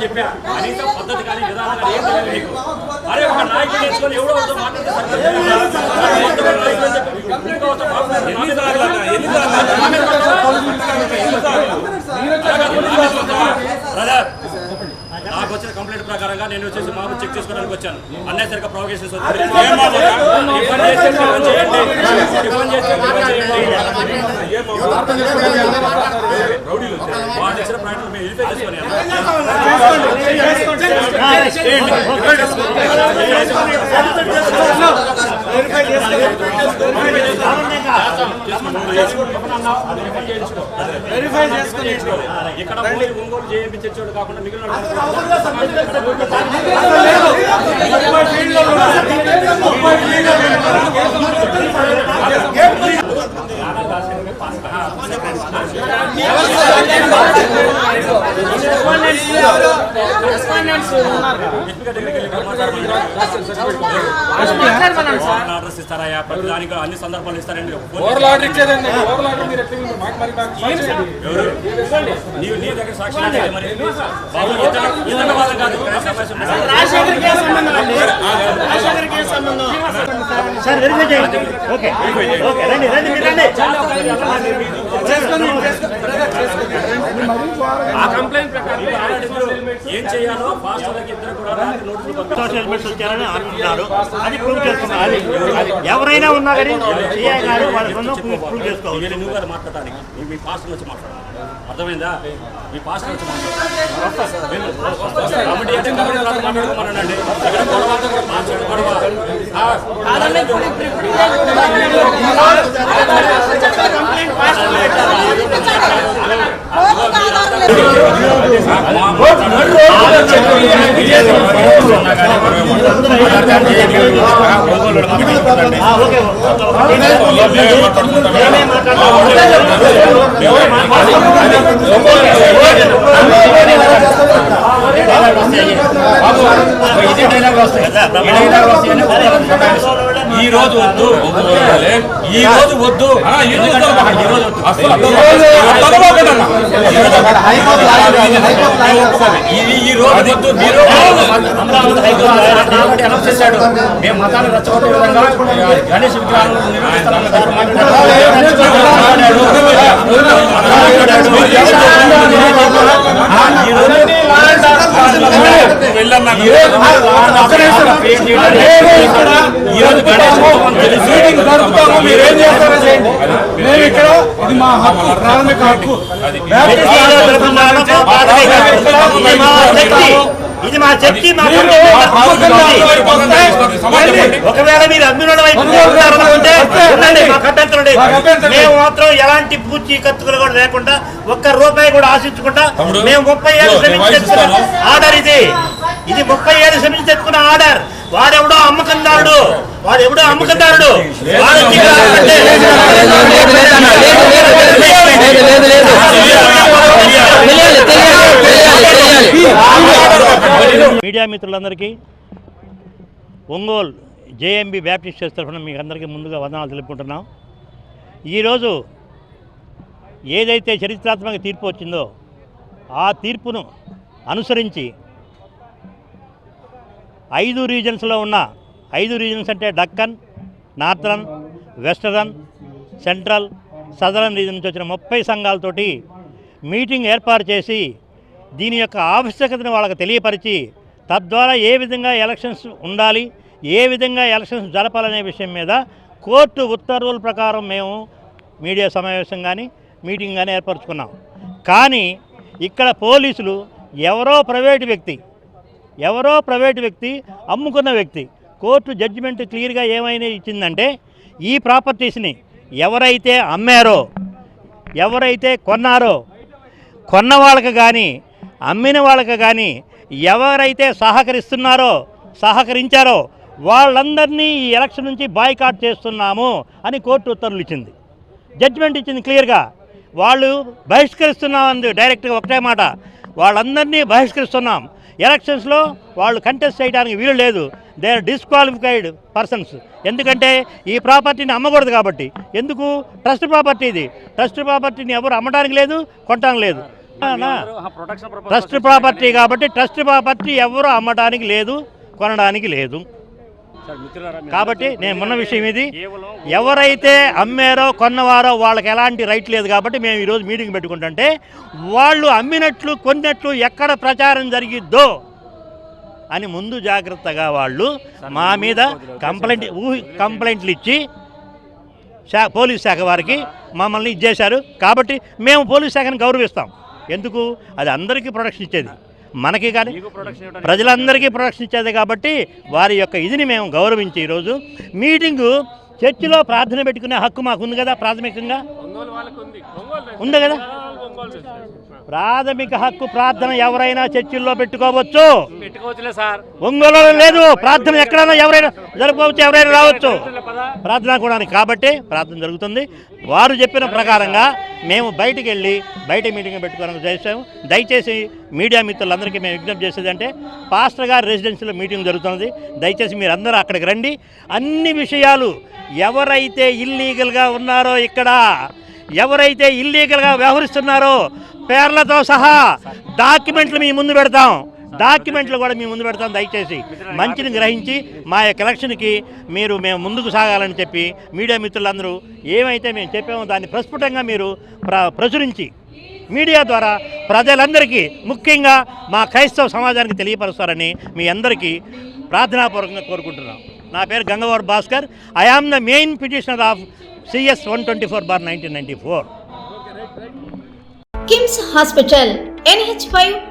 చెప్పా. కనీసం పద్ధతి కానీ విధానం కానీ ఏం తెలియదు నీకు. అరే ఒక నాయకుడు నేర్చుకొని ఎవడో ఒకరితో మాట్లాడితే నాకు వచ్చిన కంప్లైంట్ ప్రకారంగా నేను వచ్చేసి మాకు చెక్ చేసుకోవడానికి వచ్చాను అన్నయ్య ప్రొవకేషన్స్. వాళ్ళు ఇచ్చిన ప్రకటన మేము వెరిఫై చేసుకొని వెరిఫై చేసుకొని ఇక్కడ ఒంగోలు చర్చోడు కాకుండా మిగిలిన ఆర్డర్స్ ఇస్తారా ప్రతి దానికి అన్ని సందర్భాలు ఇస్తారండి. నీవు నీ దగ్గర సాక్షి మరి. బాబు వాళ్ళ కాదు. సార్. వెరిఫై చేయండి. ఓకే. ఓకే రండి రండి రండి. కంప్లైంట్ ఏం చేయాలో ఫాస్ట్ ఇద్దరు కూడా రాత్రి నోటీసులు పంపించారు సోషల్ మీడియా వచ్చారని అనుకుంటున్నారు అది ప్రూవ్ చేసుకున్నారు. ఎవరైనా ఉన్నా కానీ గారు వాళ్ళ ప్రూవ్ చేసుకోవాలి. నువ్వు గారు మీ- వచ్చి మాట్లాడాలి అర్థమైందా మీ ఆ, ఓకే ఈ డైలాగ్ వస్తాయి ఈ రోజు వద్దు ఈ రోజు వద్దు. ఈ రోజు వద్దు. ఈ- రోజు వద్దు మీరు చేశాడు మేము మతాన్ని రెచ్చగొట్టే విధంగా గణేష్ విగ్రహాలను జరుపుతాము మీరేం చేస్తారో చేయండి మేము ఇక్కడ ఇది మా హక్కు ప్రాథమిక హక్కు అది ఇది మా శక్తి ఒకవేళ మీరు అమ్మిన వైపు కట్టెత్తలండి మేము మాత్రం ఎలాంటి పూచి కత్తుకులు కూడా లేకుండా ఒక్క రూపాయి కూడా ఆశించకుండా మేము ముప్పై ఏళ్ళు శ్రమించి. ఆర్డర్ ఇది ఇది ముప్పై ఏళ్ళు శ్రమించి తెచ్చుకున్న ఆర్డర్ వాడెవడో అమ్మకందారుడు వాడెవడో అమ్మకందారుడు మీడియా మిత్రులందరికీ ఒంగోలు జేఎంబి బ్యాప్టిస్ట్ చర్చ్ తరఫున మీకు అందరికీ ముందుగా వందనాలు తెలుపుకుంటున్నాం ఈరోజు ఏదైతే చరిత్రాత్మక తీర్పు వచ్చిందో ఆ తీర్పును అనుసరించి ఐదు రీజన్స్లో ఉన్న ఐదు రీజన్స్ అంటే Deccan northern western central southern region నుంచి వచ్చిన ముప్పై సంఘాలతోటి మీటింగ్ ఏర్పాటు చేసి దీని యొక్క ఆవశ్యకతను వాళ్ళకి తెలియపరిచి తద్వారా ఏ విధంగా ఎలక్షన్స్ ఉండాలి ఏ విధంగా ఎలక్షన్స్ జరపాలనే విషయం మీద కోర్టు ఉత్తర్వుల ప్రకారం మేము మీడియా సమావేశం కానీ మీటింగ్ కానీ ఏర్పరచుకున్నాం. కానీ ఇక్కడ పోలీసులు ఎవరో ప్రైవేటు వ్యక్తి ఎవరో ప్రైవేటు వ్యక్తి అమ్ముకున్న వ్యక్తి కోర్టు జడ్జిమెంట్ క్లియర్గా ఏమైనా ఇచ్చిందంటే ఈ ప్రాపర్టీస్ని ఎవరైతే అమ్మారో ఎవరైతే కొన్నారో కొన్న వాళ్ళకి కానీ అమ్మిన వాళ్ళకి కానీ ఎవరైతే సహకరిస్తున్నారో సహకరించారో వాళ్ళందరినీ ఈ ఎలక్షన్ నుంచి బాయ్కాట్ చేస్తున్నాము అని కోర్టు ఉత్తర్వులు ఇచ్చింది. జడ్జిమెంట్ ఇచ్చింది క్లియర్గా. వాళ్ళు బహిష్కరిస్తున్నామంది డైరెక్ట్గా ఒకటే మాట. వాళ్ళందరినీ బహిష్కరిస్తున్నాం. ఎలక్షన్స్లో వాళ్ళు కంటెస్ట్ చేయడానికి వీలు లేదు. దే ఆర్ డిస్క్వాలిఫైడ్ పర్సన్స్ ఎందుకంటే ఈ ప్రాపర్టీని అమ్మకూడదు కాబట్టి. ఎందుకు? ట్రస్ట్ ప్రాపర్టీ ఇది. ట్రస్ట్ ప్రాపర్టీని ఎవరు అమ్మడానికి లేదు కొనడానికి లేదు. ట్రస్ట్ ప్రాపర్టీ కాబట్టి ట్రస్ట్ ప్రాపర్టీ ఎవరు అమ్మడానికి లేదు కొనడానికి లేదు. కాబట్టి నేను మొన్న విషయం ఇది. ఎవరైతే అమ్మారో కొన్నవారో వాళ్ళకి ఎలాంటి రైట్ లేదు కాబట్టి మేము ఈరోజు మీటింగ్ పెట్టుకుంటుంటే వాళ్ళు అమ్మినట్లు కొన్నట్లు ఎక్కడ ప్రచారం జరిగిద్దో అని ముందు జాగ్రత్తగా వాళ్ళు మా మీద కంప్లైంట్ ఊహి కంప్లైంట్లు ఇచ్చి శా పోలీస్ శాఖ వారికి మమ్మల్ని ఇచ్చేశారు. కాబట్టి మేము పోలీస్ శాఖని గౌరవిస్తాం. ఎందుకు? అది అందరికీ ప్రొటెక్షన్ ఇచ్చేది. మనకి కానీ ప్రజలందరికీ ప్రొటెక్షన్ ఇచ్చేది కాబట్టి వారి యొక్క ఇదిని మేము గౌరవించి ఈరోజు. మీటింగు చర్చిలో ప్రార్థన పెట్టుకునే హక్కు మాకు ఉంది కదా ప్రాథమికంగా? ఉంది. కదా. ప్రాథమిక హక్కు ప్రార్థన ఎవరైనా చర్చిల్లో పెట్టుకోవచ్చు? ఒంగోలు లేదు. ప్రార్థన ఎక్కడైనా ఎవరైనా జరుపుకోవచ్చు ఎవరైనా రావచ్చు. ప్రార్థన కూడా కాబట్టి ప్రార్థన జరుగుతుంది. వారు చెప్పిన ప్రకారంగా మేము బయటికి వెళ్ళి బయట మీటింగ్ పెట్టుకోవడానికి చేసాము దయచేసి మీడియా మిత్రులందరికీ మేము విజ్ఞప్తి చేసేది అంటే పాస్టర్ గారి రెసిడెన్సీలో మీటింగ్ జరుగుతున్నది. దయచేసి మీరు అందరూ అక్కడికి రండి. అన్ని విషయాలు ఎవరైతే ఇల్లీగల్గా ఉన్నారో ఇక్కడ ఎవరైతే ఇల్లీగల్గా వ్యవహరిస్తున్నారో పేర్లతో సహా డాక్యుమెంట్లు మీ ముందు పెడతాం. డాక్యుమెంట్లు కూడా మీ ముందు పెడతాం దయచేసి. మంచిని గ్రహించి మా యొక్క ఎలక్షన్కి మీరు మేము ముందుకు సాగాలని చెప్పి మీడియా మిత్రులందరూ ఏమైతే మేము చెప్పామో దాన్ని ప్రస్ఫుటంగా మీరు ప్ర ప్రచురించి మీడియా ద్వారా ప్రజలందరికీ ముఖ్యంగా మా క్రైస్తవ సమాజానికి తెలియపరుస్తారని మీ అందరికీ ప్రార్థనాపూర్వకంగా కోరుకుంటున్నాం. నా పేరు Gangavar Bhaskar. I am the main petitioner of CS one twenty four bar nineteen ninety four KIMS hospital NH five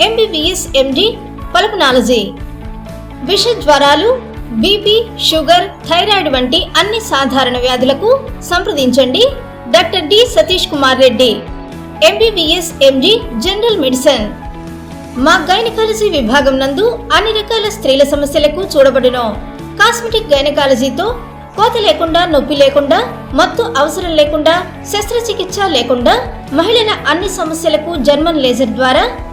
MBBS MD pulmonology విష జ్వరాలు బీపీ షుగర్ థైరాయిడ్ వంటి అన్ని సాధారణ వ్యాధులకు సంప్రదించండి. Doctor D Satish Kumar Reddy MBBS MD general medicine. మా gynaecology విభాగం నందు అన్ని రకాల స్త్రీల సమస్యలకు చూడబడును. కాస్మెటిక్ గైనకాలజీతో కోత లేకుండా నొప్పి లేకుండా మత్తు అవసరం లేకుండా శస్త్రచికిత్స లేకుండా మహిళల అన్ని సమస్యలకు జర్మన్ లేజర్ ద్వారా